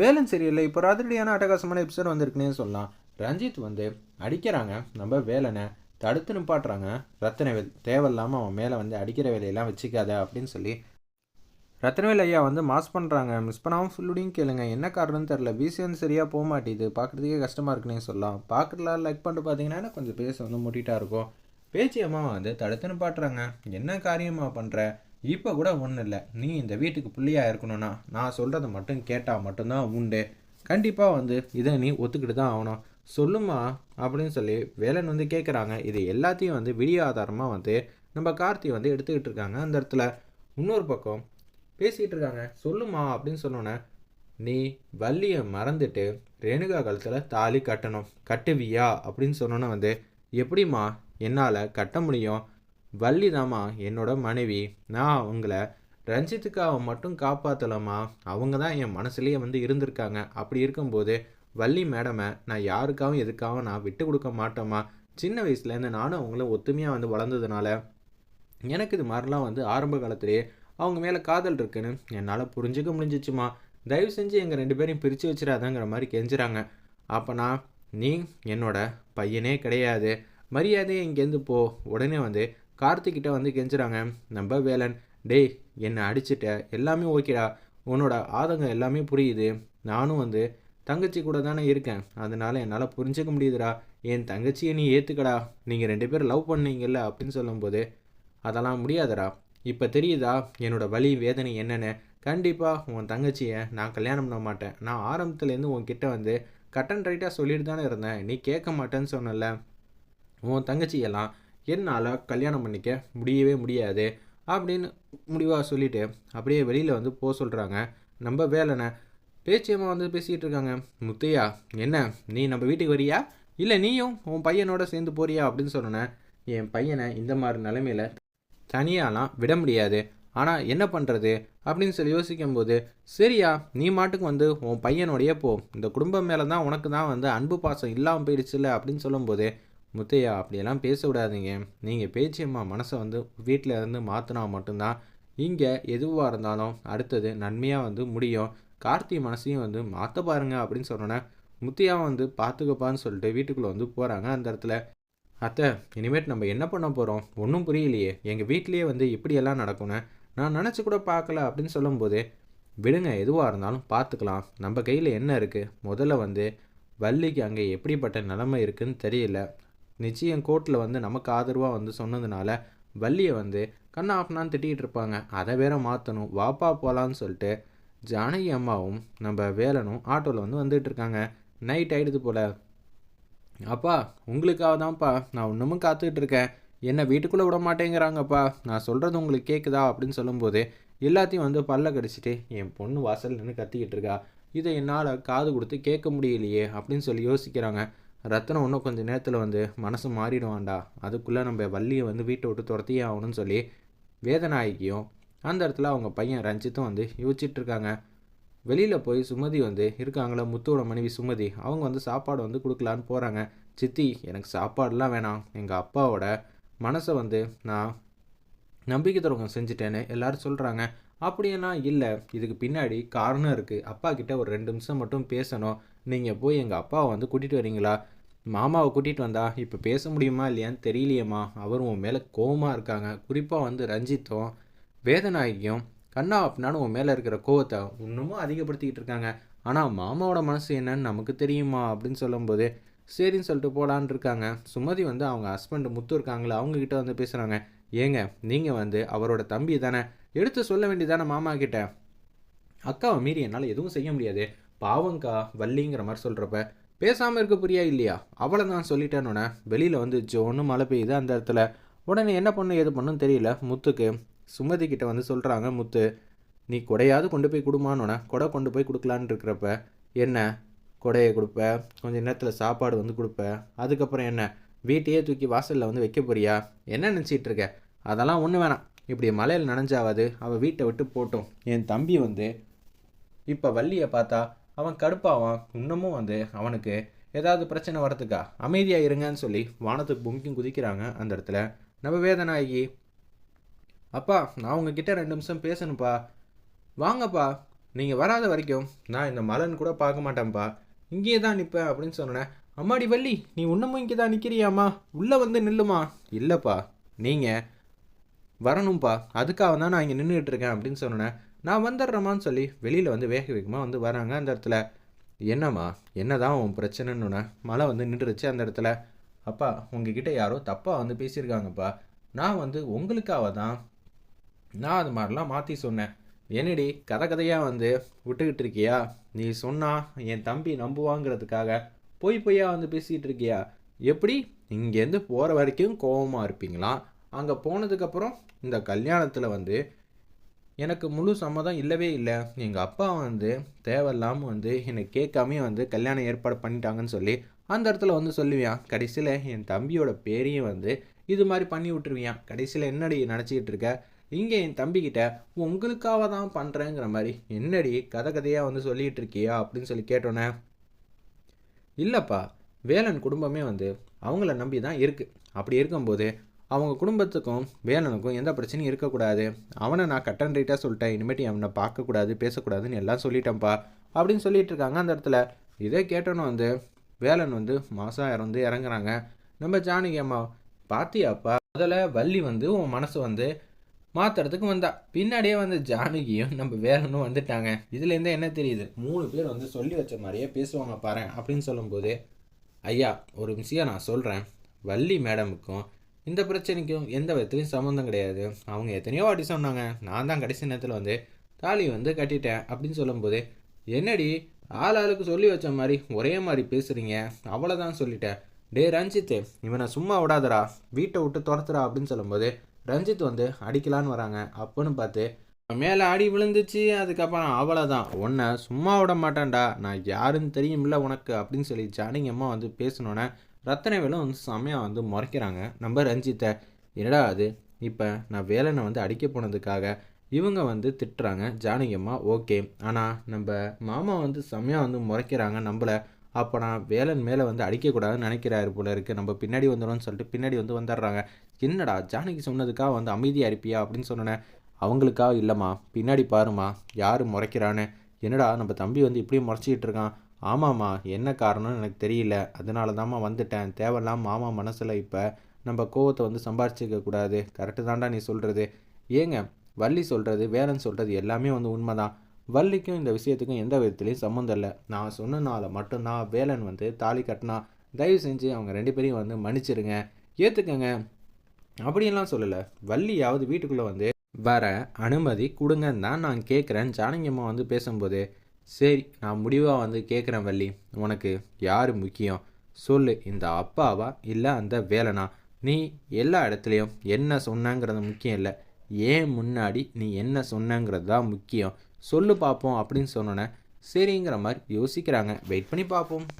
வேலன் சரியில்லை இப்போ ராத்திரியான அட்டகாசமான எபிசோட் வந்திருக்குன்னே சொல்லலாம். ரஞ்சித் வந்து அடிக்கிறாங்க. நம்ம வேலனை தடுத்து நிப்பாட்டுறாங்க. ரத்தனவேல் தேவையில்லாமல் அவன் மேலே வந்து அடிக்கிற வேலையெல்லாம் வச்சுக்காத அப்படின்னு சொல்லி ரத்னவேல் ஐயா வந்து மாஸ் பண்ணுறாங்க மிஸ் பண்ணாமல் ஃபுல்லுடையும் கேளுங்க. என்ன காரணம்னு தெரில பிசிஎன் சரியாக போக மாட்டேது. பார்க்குறதுக்கே கஷ்டமாக இருக்குன்னே சொல்லலாம். பார்க்குறலாம் லைக் பண்ணிட்டு பார்த்தீங்கன்னா கொஞ்சம் பேச வந்து முட்டிட்டா இருக்கும். பேச்சியம்மா வந்து தடுத்து நிப்பாட்டுறாங்க. என்ன காரியமாக பண்ணுற இப்போ கூட ஒன்றும் இல்லை. நீ இந்த வீட்டுக்கு புள்ளியாக இருக்கணும்னா நான் சொல்கிறத மட்டும் கேட்டால் மட்டும்தான் உண்டு. கண்டிப்பாக வந்து இதை நீ ஒத்துக்கிட்டு தான் ஆகணும். சொல்லுமா அப்படின்னு சொல்லி வேலன் வந்து கேட்குறாங்க இது எல்லாத்தையும் வந்து விடிய ஆதாரமாக வந்து நம்ம கார்த்தி வந்து எடுத்துக்கிட்டு இருக்காங்க அந்த இடத்துல. இன்னொரு பக்கம் பேசிகிட்டு இருக்காங்க. சொல்லுமா அப்படின்னு சொன்னோன்னே நீ வள்ளியை மறந்துட்டு ரேணுகா கழுத்தில் தாலி கட்டணும். கட்டுவியா? அப்படின்னு சொன்னோன்னே வந்து எப்படிம்மா? என்னால் கட்ட முடியும். வள்ளி தாம்மா என்னோட மனைவி நான் அவங்கள ரஞ்சித்துக்காக மட்டும் காப்பாற்றலாமா அவங்க தான் என் மனசுலேயே வந்து இருந்திருக்காங்க. அப்படி இருக்கும்போது வள்ளி மேடமை நான் யாருக்காகவும் எதுக்காகவும் நான் விட்டு கொடுக்க மாட்டோமா சின்ன வயசுலேருந்து நானும் அவங்களும் ஒத்துமையாக வந்து வளர்ந்ததுனால எனக்கு இது மாதிரிலாம் வந்து ஆரம்ப காலத்திலேயே அவங்க மேலே காதல் இருக்குன்னு என்னால் புரிஞ்சுக்க முடிஞ்சிச்சுமா தயவு செஞ்சு எங்கள் ரெண்டு பேரையும் பிரித்து வச்சிடாதங்கிற மாதிரி கெஞ்சுறாங்க. அப்போனா நீ என்னோட பையனே கிடையாது. மரியாதையை இங்கேருந்து போ. உடனே வந்து கார்த்திக்கிட்ட வந்து கெஞ்சுறாங்க. நம்ம வேலன் டேய் என்னை அடிச்சிட்ட. எல்லாமே ஓகேடா. உன்னோட ஆதங்கம் எல்லாமே புரியுது. நானும் வந்து தங்கச்சி கூட தானே இருக்கேன். அதனால என்னால் புரிஞ்சுக்க முடியுதுடா. என் தங்கச்சியை நீ ஏற்றுக்கடா நீங்கள் ரெண்டு பேரும் லவ் பண்ணீங்கல்ல அப்படின்னு சொல்லும்போது அதெல்லாம் முடியாதடா. இப்போ தெரியுதா? என்னோடய வலி வேதனை என்னென்னு? கண்டிப்பாக உன் தங்கச்சியை நான் கல்யாணம் பண்ண மாட்டேன். நான் ஆரம்பத்துலேருந்து உன்கிட்ட வந்து கட்டன் ரைட்டாக சொல்லிட்டு தானே இருந்தேன். நீ கேட்க மாட்டேன்னு சொன்னல உன் தங்கச்சியெல்லாம் என்னால் கல்யாணம் பண்ணிக்க முடியவே முடியாது அப்படின்னு முடிவாக சொல்லிட்டு அப்படியே வெளியில் வந்து போக சொல்கிறாங்க நம்ம வேலைனை பேச்சியம்மா வந்து பேசிகிட்டு இருக்காங்க. முத்தையா என்ன நீ நம்ம வீட்டுக்கு வரியா? இல்லை நீயும் உன் பையனோட சேர்ந்து போறியா? அப்படின்னு சொன்னேன் என் பையனை இந்த மாதிரி நிலமையில தனியாலாம் விட முடியாது. ஆனால் என்ன பண்ணுறது அப்படின்னு சொல்லி யோசிக்கும்போது சரியா நீ மாட்டுக்கு வந்து உன் பையனோடைய போ. இந்த குடும்பம் மேலே தான் உனக்கு தான் வந்து அன்பு பாசம் இல்லாமல் போயிடுச்சுல்ல அப்படின்னு சொல்லும்போது முத்தையா அப்படியெல்லாம் பேச நீங்கள் பேச்சியம்மா மனசை வந்து வீட்டில் இருந்து மாற்றினா மட்டும்தான். இங்கே எதுவாக இருந்தாலும் அடுத்தது நன்மையாக வந்து முடியும். கார்த்தி மனசையும் வந்து மாற்ற பாருங்க அப்படின்னு சொன்னோன்னே முத்தையாவை வந்து பார்த்துக்கப்பான்னு சொல்லிட்டு வீட்டுக்குள்ளே வந்து போகிறாங்க அந்த இடத்துல. அத்தை இனிமேட் நம்ம என்ன பண்ண போகிறோம் ஒன்றும் புரியலையே. எங்கள் வீட்லேயே வந்து இப்படியெல்லாம் நடக்கும்னு நான் நினச்சி கூட பார்க்கல அப்படின்னு சொல்லும்போது விடுங்க எதுவாக இருந்தாலும் பார்த்துக்கலாம் நம்ம கையில் என்ன இருக்குது முதல்ல வந்து வள்ளிக்கு அங்கே எப்படிப்பட்ட நிலைமை இருக்குன்னு தெரியல. நிச்சயம் கோர்ட்டில் வந்து நமக்கு ஆதரவாக வந்து சொன்னதுனால வள்ளியை வந்து கண்ணா ஆஃப்னான்னு திட்டிகிட்டு இருப்பாங்க. அதை வேற மாற்றணும் வாப்பா போகலான்னு சொல்லிட்டு ஜானகி அம்மாவும் நம்ம வேலனும் ஆட்டோவில் வந்து வந்துட்டு இருக்காங்க. நைட் ஆகிடுது போல். அப்பா உங்களுக்காக தான்ப்பா நான் ஒன்றுமும் காத்துக்கிட்டு இருக்கேன். என்னை வீட்டுக்குள்ளே விட மாட்டேங்கிறாங்கப்பா. நான் சொல்கிறது உங்களுக்கு கேட்குதா அப்படின்னு சொல்லும்போது எல்லாத்தையும் வந்து பல்ல கடிச்சிட்டு என் பொண்ணு வாசல் நின்று கத்திக்கிட்டு இருக்கா. இதை என்னால் காது கொடுத்து கேட்க முடியலையே அப்படின்னு சொல்லி யோசிக்கிறாங்க. ரத்தனம் இன்னும் கொஞ்சம் நேரத்தில் வந்து மனசு மாறிடுவான்டா. அதுக்குள்ளே நம்ம வள்ளியை வந்து வீட்டை விட்டு துரத்தியே ஆகணும்னு சொல்லி வேதநாயகியும் அந்த இடத்துல அவங்க பையன் ரஞ்சித்தும் வந்து யோசிச்சுட்டு இருக்காங்க. வெளியில் போய் சுமதி வந்து இருக்காங்களே முத்துவோட மனைவி சுமதி அவங்க வந்து சாப்பாடு வந்து கொடுக்கலான்னு போகிறாங்க சித்தி எனக்கு சாப்பாடெலாம் வேணாம். எங்கள் அப்பாவோட மனசை வந்து நான் நம்பிக்கை துரோகம் செஞ்சுட்டேன்னு எல்லோரும் சொல்கிறாங்க அப்படியெல்லாம் இல்லை. இதுக்கு பின்னாடி காரணம் இருக்குது அப்பா கிட்ட ஒரு ரெண்டு நிமிஷம் மட்டும் பேசணும். நீங்கள் போய் எங்கள் அப்பாவை வந்து கூட்டிகிட்டு வரீங்களா? மாமாவை கூட்டிகிட்டு வந்தா இப்போ பேச முடியுமா இல்லையான்னு தெரியலையம்மா. அவர் உன் மேலே கோவமாக இருக்காங்க. குறிப்பாக வந்து ரஞ்சித்தும் வேதநாயகியும் கண்ணா அப்படின்னாலும் உன் மேலே இருக்கிற கோவத்தை இன்னமும் அதிகப்படுத்திக்கிட்டு இருக்காங்க. ஆனால் மாமாவோட மனசு என்னன்னு நமக்கு தெரியுமா அப்படின்னு சொல்லும்போது சரின்னு சொல்லிட்டு போலான்னு இருக்காங்க. சுமதி வந்து அவங்க ஹஸ்பண்ட் முத்து இருக்காங்களே அவங்கக்கிட்ட வந்து பேசுகிறாங்க ஏங்க நீங்கள் வந்து அவரோட தம்பி தானே? எடுத்து சொல்ல வேண்டியதானே மாமா கிட்ட. அக்காவை மீறி என்னால் எதுவும் செய்ய முடியாது. பாவங்கா வள்ளிங்கிற மாதிரி சொல்கிறப்ப பேசாமல் இருக்க புரியா இல்லையா? அவளை தான் சொல்லிட்டேன்னொன்னே வெளியில் வந்துச்சு ஒன்றும் மழை பெய்யுது அந்த இடத்துல. உடனே என்ன பண்ணு எது பண்ணும் தெரியல. முத்துக்கு சுமதி கிட்ட வந்து சொல்கிறாங்க முத்து நீ கொடையாவது கொண்டு போய் கொடுமானோன்னே கொடை கொண்டு போய் கொடுக்கலான்னு இருக்கிறப்ப என்ன கொடையை கொடுப்ப? கொஞ்சம் நேரத்தில் சாப்பாடு வந்து கொடுப்ப? அதுக்கப்புறம் என்ன? வீட்டையே தூக்கி வாசலில் வந்து வைக்க போறியா? என்ன நினச்சிட்டு இருக்க? அதெல்லாம் ஒன்று வேணாம். இப்படி மலையில் நனைஞ்சாவது அவள் வீட்டை விட்டு போட்டோம். என் தம்பி வந்து இப்போ வள்ளியை பார்த்தா அவன் கடுப்பாவான் இன்னமும் வந்து அவனுக்கு ஏதாவது பிரச்சனை வரத்துக்கா? அமைதியாக இருங்கன்னு சொல்லி வானத்துக்கு பொங்கியும் குதிக்கிறாங்க அந்த இடத்துல. நம்ம வேதனாகி அப்பா நான் உங்ககிட்ட ரெண்டு நிமிஷம் பேசணும்ப்பா. வாங்கப்பா. நீங்கள் வராத வரைக்கும் நான் இந்த மலன் கூட பார்க்க மாட்டேன்ப்பா. இங்கேயே தான் நிற்பேன் அப்படின்னு சொன்னேன் அம்மாடி வள்ளி நீ இன்னமும் இங்கே தான் நிற்கிறியாம்மா உள்ளே வந்து நில்லுமா? இல்லைப்பா நீங்கள் வரணும்ப்பா. அதுக்காக தான் நான் இங்கே நின்றுட்டு இருக்கேன் அப்படின்னு சொன்னேன் நான் வந்துடுறேம்மான்னு சொல்லி வெளியில் வந்து வேக வேகமாக வந்து வராங்க. அந்த இடத்துல என்னம்மா என்னதான் உன் பிரச்சனைன்னு மழை வந்து நின்றுருச்சு அந்த இடத்துல? அப்பா உங்ககிட்ட யாரோ தப்பாக வந்து பேசியிருக்காங்கப்பா. நான் வந்து உங்களுக்காக தான் நான் அது மாதிரிலாம் மாற்றி சொன்னேன். என்னடி கதை கதையாக வந்து விட்டுக்கிட்டு இருக்கியா? நீ சொன்னா என் தம்பி நம்புவாங்கிறதுக்காக பொய் பொய்யா வந்து பேசிகிட்டு இருக்கியா? எப்படி? இங்கேருந்து போகிற வரைக்கும் கோவமாக இருப்பீங்களா? அங்கே போனதுக்கப்புறம் இந்த கல்யாணத்தில் வந்து எனக்கு முழு சம்மதம் இல்லவே இல்லை. எங்கள் அப்பா வந்து தேவையில்லாமல் வந்து என்னை கேட்காமே வந்து கல்யாணம் ஏற்பாடு பண்ணிட்டாங்கன்னு சொல்லி அந்த இடத்துல வந்து சொல்லுவியான் கடைசியில் என் தம்பியோட பேரையும் வந்து இது மாதிரி பண்ணி விட்டுருவியான் கடைசியில் என்னடி நினச்சிக்கிட்டு இருக்க? இங்கே என் தம்பிக்கிட்ட உங்களுக்காக தான் பண்ணுறேங்கிற மாதிரி என்னடி கதை கதையாக வந்து சொல்லிகிட்டு இருக்கியா? அப்படின்னு சொல்லி கேட்டோன்னே இல்லைப்பா வேலன் குடும்பமே வந்து அவங்கள நம்பி தான் இருக்குது அப்படி இருக்கும்போது அவங்க குடும்பத்துக்கும் வேலனுக்கும் எந்த பிரச்சனையும் இருக்கக்கூடாது. அவனை நான் கட்டன் ரைட்டாக சொல்லிட்டேன். இனிமேட்டு அவனை பார்க்கக்கூடாது பேசக்கூடாதுன்னு எல்லாம் சொல்லிட்டேன்ப்பா. அப்படின்னு சொல்லிட்டு இருக்காங்க. அந்த இடத்துல இதே கேட்டோன்னு வந்து வேலன் வந்து மாதம் இறந்து இறங்குறாங்க. நம்ம ஜானகி அம்மா பாத்தியாப்பா முதல்ல வள்ளி வந்து உன் மனசு வந்து மாற்றுறதுக்கு வந்தா. பின்னாடியே வந்து ஜானகியும் நம்ம வேலனும் வந்துட்டாங்க. இதுலேருந்து என்ன தெரியுது? மூணு பேர் வந்து சொல்லி வச்ச மாதிரியே பேசுவாங்க பாரு அப்படின்னு சொல்லும்போது ஐயா ஒரு விஷயம் நான் சொல்கிறேன் வள்ளி மேடமுக்கும் இந்த பிரச்சனைக்கும் எந்த விதத்துலையும் சம்மந்தம் கிடையாது. அவங்க எத்தனையோ வாட்டி சொன்னாங்க நான் தான் கடைசி நேரத்தில் வந்து தாலி வந்து கட்டிட்டேன் அப்படின்னு சொல்லும்போது என்னடி ஆள் ஆளுக்கு சொல்லி வச்ச மாதிரி ஒரே மாதிரி பேசுகிறீங்க அவ்வளோதான் சொல்லிட்டேன். டே ரஞ்சித் இவனை சும்மா விடாதடா. வீட்டை விட்டு துரத்துறா அப்படின்னு சொல்லும்போது ரஞ்சித் வந்து அடிக்கலான்னு வராங்க. அப்போன்னு பார்த்து மேலே அடி விழுந்துச்சு. அதுக்கப்புறம் அவ்வளோதான் உன்னை சும்மா விட மாட்டேன்டா. நான் யாருன்னு தெரியும்ல உனக்கு அப்படின்னு சொல்லி ஜானிங்கம்மா அம்மா வந்து பேசினோன்னே ரத்தனவேலும் வந்து செம்மையாக வந்து முறைக்கிறாங்க. நம்ம ரஞ்சித்தை என்னடா அது? இப்போ நான் வேலனை வந்து அடிக்க போனதுக்காக இவங்க வந்து திட்டுறாங்க. ஜானகி அம்மா ஓகே. ஆனால் நம்ம மாமா வந்து செம்மையாக வந்து முறைக்கிறாங்க நம்மளை அப்போ நான் வேலன் மேலே வந்து அடிக்கக்கூடாதுன்னு நினைக்கிறாரு போல இருக்குது நம்ம பின்னாடி வந்துடும்னு சொல்லிட்டு பின்னாடி வந்து வந்துடுறாங்க. என்னடா ஜானகி சொன்னதுக்காக வந்து அமைதியாக இருப்பியா அப்படின்னு சொன்னேன் அவங்களுக்காக இல்லைம்மா. பின்னாடி பாருமா யார் முறைக்கிறான்னு? என்னடா நம்ம தம்பி வந்து இப்படியும் முறைச்சிக்கிட்டு இருக்கான். ஆமாம்மா என்ன காரணம்னு எனக்கு தெரியல. அதனால தாம்மா வந்துட்டேன். தேவையில்லாம மாமா மனசில் இப்போ நம்ம கோவத்தை வந்து சம்பாரிச்சிக்க கூடாது. கரெக்டு தாண்டா நீ சொல்கிறது ஏங்க வள்ளி சொல்கிறது வேலன் சொல்கிறது எல்லாமே வந்து உண்மைதான். வள்ளிக்கும் இந்த விஷயத்துக்கும் எந்த விதத்துலையும் சம்மந்தம் இல்லை. நான் சொன்னனால மட்டும்தான் வேலன் வந்து தாலி கட்டினா. தயவு செஞ்சு அவங்க ரெண்டு பேரையும் வந்து மன்னிச்சிருங்க. ஏற்றுக்கங்க அப்படியெல்லாம் சொல்லலை. வள்ளியாவது வீட்டுக்குள்ளே வந்து வர அனுமதி கொடுங்கன்னு தான் நான் கேட்குறேன் ஜானகியம்மா வந்து பேசும்போது சரி நான் முடிவாக வந்து கேட்குறேன் வள்ளி. உனக்கு யார் முக்கியம்? சொல்லு இந்த அப்பாவா இல்லை அந்த வேலைனா? நீ எல்லா இடத்துலையும் என்ன சொன்னங்கிறது முக்கியம் இல்லை. ஏன் முன்னாடி நீ என்ன சொன்னங்கிறது தான் முக்கியம். சொல்லு பார்ப்போம் அப்படின்னு சொன்னோன்னே சரிங்கிற மாதிரி யோசிக்கிறாங்க. வெயிட் பண்ணி பார்ப்போம்